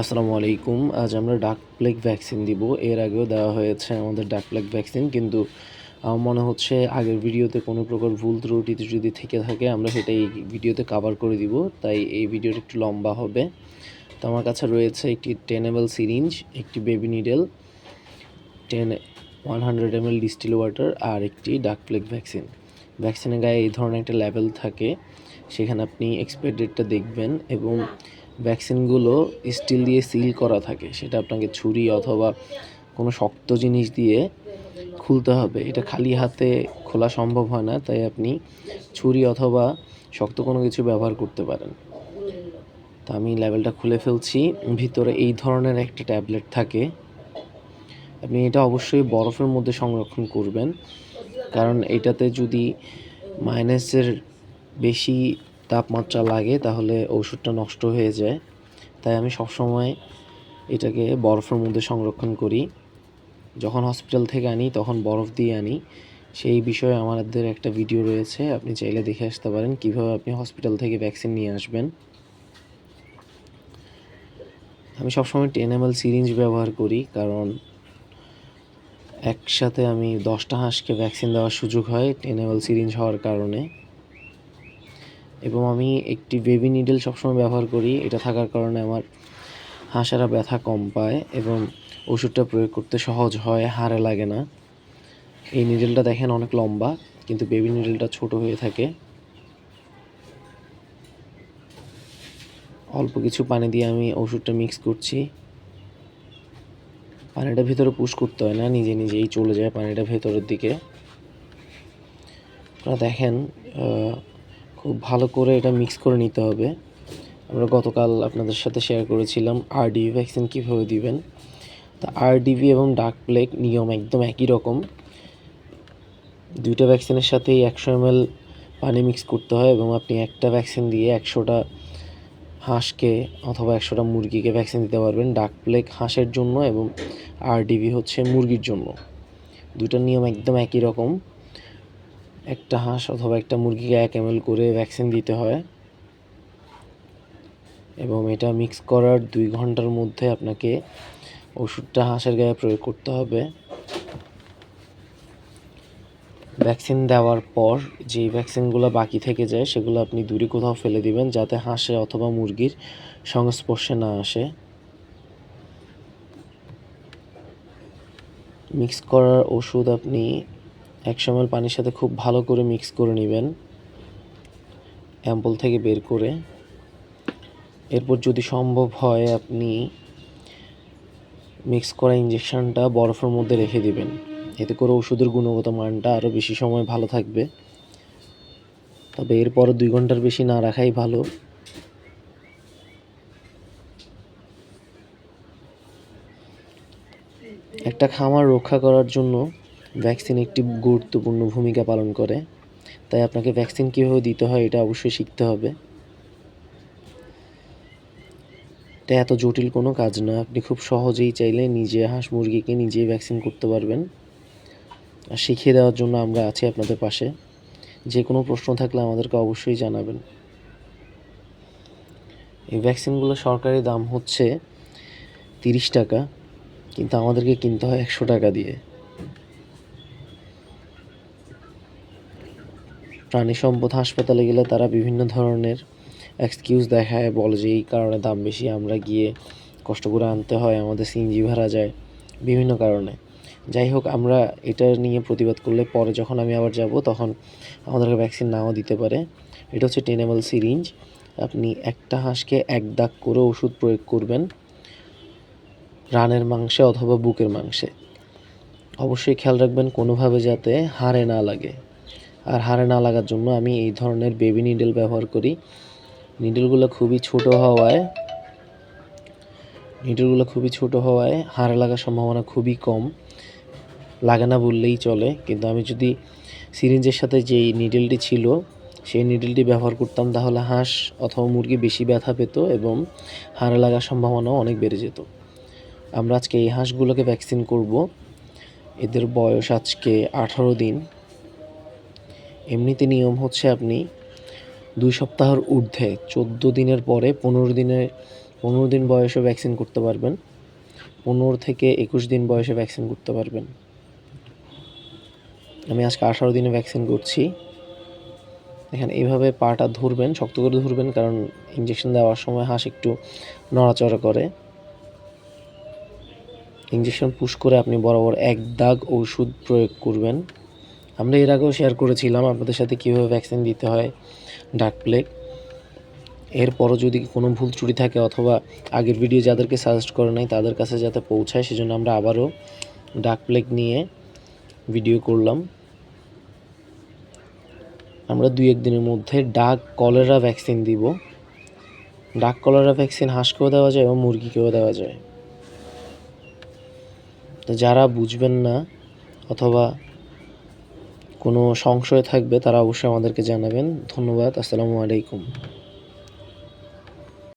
আসসালামু আলাইকুম আজ আমরা ডাক প্লেগ ভ্যাকসিন দিব। এর আগেও দেওয়া হয়েছে আমাদের ডাক প্লেগ ভ্যাকসিন, কিন্তু মনে হচ্ছে আগের ভিডিওতে কোনো প্রকার ভুল ত্রুটি যদি থেকে থাকে, আমরা সেটা এই ভিডিওতে কাভার করে দিব। তাই এই ভিডিওটা একটু লম্বা হবে। তো আমার কাছে রয়েছে একটি টেনেবল সিরিঞ্জ একটি baby needle ten one hundred M L distil water আর একটি ডাক প্লেগ ভ্যাকসিন। ভ্যাকসিনের গায়ে এই ধরনের একটা লেভেল থাকে। সেখানে আপনি এক্সপায়ার ডেটটা দেখবেন এবং ভ্যাকসিনগুলো স্টিল দিয়ে সিল করা থাকে। সেটা আপনাকে ছুরি অথবা কোনো শক্ত জিনিস দিয়ে খুলতে হবে। এটা খালি হাতে খোলা সম্ভব হয় না, তাই আপনি ছুরি অথবা শক্ত কোনো কিছু ব্যবহার করতে পারেন। তা আমি লেভেলটা খুলে ফেলছি। ভিতরে এই ধরনের একটা ট্যাবলেট থাকে। আপনি এটা অবশ্যই বরফের মধ্যে সংরক্ষণ করবেন। কারণ এটাতে যদি মাইনাসের বেশি তাপমাত্রা লাগে, তাহলে ওষুধটা নষ্ট হয়ে যায়। তাই আমি সবসময় এটাকে বরফের মধ্যে সংরক্ষণ করি। যখন হসপিটাল থেকে আনি, তখন বরফ দিয়ে আনি। সেই বিষয়ে আমাদের একটা ভিডিও রয়েছে, আপনি চাইলে দেখে আসতে পারেন কীভাবে আপনি হসপিটাল থেকে ভ্যাকসিন নিয়ে আসবেন। আমি সবসময় টেন এম সিরিঞ্জ ব্যবহার করি, কারণ একসাথে আমি দশটা হাঁসকে ভ্যাকসিন দেওয়ার সুযোগ হয় টেন সিরিঞ্জ হওয়ার কারণে। এবং আমি একটি বেবি নিডেল সবসময় ব্যবহার করি। এটা থাকার কারণে আমার হাঁসেরা ব্যথা কম পায় এবং ওষুধটা প্রয়োগ করতে সহজ হয়, হাড়ে লাগে না। এই নিডেলটা দেখেন অনেক লম্বা, কিন্তু বেবি নিডেলটা ছোট হয়ে থাকে। অল্প কিছু পানি দিয়ে আমি ওষুধটা মিক্স করছি। পানিটা ভিতরে পুশ করতে হয় না, নিজে নিজেই চলে যায় পানিটা ভেতরের দিকে। আপনারা দেখেন খুব ভালো করে এটা মিক্স করে নিতে হবে। আমরা গতকাল আপনাদের সাথে শেয়ার করেছিলাম আরডিভি ভ্যাকসিন কীভাবে দিবেন। তা আরডিভি এবং ডাক প্লেগ নিয়ম একদম একই রকম। দুইটা ভ্যাকসিনের সাথেই একশো এমএল পানি মিক্স করতে হয় এবং আপনি একটা ভ্যাকসিন দিয়ে একশোটা হাঁসকে অথবা একশোটা মুরগিকে ভ্যাকসিন দিতে পারবেন ডাক প্লেগ হাঁসের জন্য এবং আরডিভি হচ্ছে মুরগির জন্য। দুটার নিয়ম একদম একই রকম। একটা হাঁস অথবা একটা মুরগিকে এক এম করে ভ্যাকসিন দিতে হয়। এবং এটা মিক্স করার দুই ঘণ্টার মধ্যে আপনাকে ওষুধটা হাঁসের গায়ে প্রয়োগ করতে হবে। ভ্যাকসিন দেওয়ার পর যেই ভ্যাকসিনগুলো বাকি থেকে যায়, সেগুলো আপনি দূরে কোথাও ফেলে দিবেন যাতে হাঁসে অথবা মুরগির সংস্পর্শে না আসে। মিক্স করার ওষুধ আপনি একশো এমএল পানির সাথে খুব ভালো করে মিক্স করে নেবেন অ্যাম্পল থেকে বের করে। এরপর যদি সম্ভব হয় আপনি মিক্স করা ইঞ্জেকশনটা বরফের মধ্যে রেখে দিবেন। এতে করে ওষুধের গুণগত মানটা আরও বেশি সময় ভালো থাকবে। তবে এরপর দুই ঘণ্টার বেশি না রাখাই ভালো। একটা খামার রক্ষা করার জন্য ভ্যাকসিন একটি গুরুত্বপূর্ণ ভূমিকা পালন করে। তাই আপনাকে ভ্যাকসিন কীভাবে দিতে হয় এটা অবশ্যই শিখতে হবে। এটা এত জটিল কোনো কাজ না। আপনি খুব সহজেই চাইলে নিজে হাঁস মুরগিকে নিজেই ভ্যাকসিন করতে পারবেন। আর শিখিয়ে দেওয়ার জন্য আমরা আছি আপনাদের পাশে। যে কোনো প্রশ্ন থাকলে আমাদেরকে অবশ্যই জানাবেন। এই ভ্যাকসিনগুলো সরকারি দাম হচ্ছে তিরিশ টাকা, কিন্তু আমাদেরকে কিনতে হয় একশো টাকা দিয়ে। প্রাণী সম্পদ হাসপাতালে গেলে তারা বিভিন্ন ধরনের এক্সকিউজ দেখায়, বলে যে এই কারণে দাম বেশি, আমরা গিয়ে কষ্ট করে আনতে হয়, আমাদের সিএনজি ভাড়া যায়, বিভিন্ন কারণে। যাই হোক, আমরা এটা নিয়ে প্রতিবাদ করলে পরে যখন আমি আবার যাব, তখন আমাদেরকে ভ্যাকসিন নাও দিতে পারে। এটা হচ্ছে টেন এমএল সিরিঞ্জ আপনি একটা হাঁসকে এক দাগ করে ওষুধ প্রয়োগ করবেন, রানের মাংসে অথবা বুকের মাংসে। অবশ্যই খেয়াল রাখবেন কোনোভাবে যাতে হাড়ে না লাগে। আর হাড়ে না লাগার জন্য আমি এই ধরনের বেবি নিডেল ব্যবহার করি। নিডেলগুলো খুবই ছোট হওয়ায় নিডেলগুলো খুবই ছোট হওয়ায় হাড়ে লাগার সম্ভাবনা খুবই কম। লাগে না বললেই চলে, কিন্তু আমি যদি সিরিঞ্জের সাথে যেই নিডেলটি ছিল, সেই নিডেলটি ব্যবহার করতাম, তাহলে হাঁস অথবা মুরগি বেশি ব্যথা পেত এবং হাড়ে লাগার সম্ভাবনাও অনেক বেড়ে যেত। আমরা আজকে এই হাঁসগুলোকে ভ্যাকসিন করব। এদের বয়স আজকে আঠারো দিন। এমনিতে নিয়ম হচ্ছে আপনি দুই সপ্তাহের ঊর্ধ্বে চোদ্দ দিনের পরে পনেরো দিনে, পনেরো দিন বয়সে ভ্যাকসিন করতে পারবেন। পনেরো থেকে একুশ দিন বয়সে ভ্যাকসিন করতে পারবেন। আমি আজকে আঠারো দিনে ভ্যাকসিন করছি। এখানে এইভাবে পাটা ধরবেন, শক্ত করে ধরবেন, কারণ ইঞ্জেকশন দেওয়ার সময় হাঁস একটু নড়াচড়া করে। ইঞ্জেকশন পুশ করে আপনি বরাবর এক দাগ ওষুধ প্রয়োগ করবেন। আমরা এর আগেও শেয়ার করেছিলাম আপনাদের সাথে কীভাবে ভ্যাকসিন দিতে হয় ডাক প্লেগ এরপরও যদি কোনো ভুল ত্রুটি থাকে অথবা আগের ভিডিও যাদেরকে সাজেস্ট করে নাই তাদের কাছে যাতে পৌঁছায়, সেজন্য আমরা আবারও ডাক প্লেগ নিয়ে ভিডিও করলাম। আমরা দুই এক দিনের মধ্যে ডাক কলেরা ভ্যাকসিন দিব। ডাক কলেরা ভ্যাকসিন হাঁসকেও দেওয়া যায় এবং মুরগিকেও দেওয়া যায়। তো যারা বুঝবেন না অথবা কোনো সংশয় থাকবে তারা অবশ্যই আমাদেরকে জানাবেন। ধন্যবাদ আসসালামু আলাইকুম।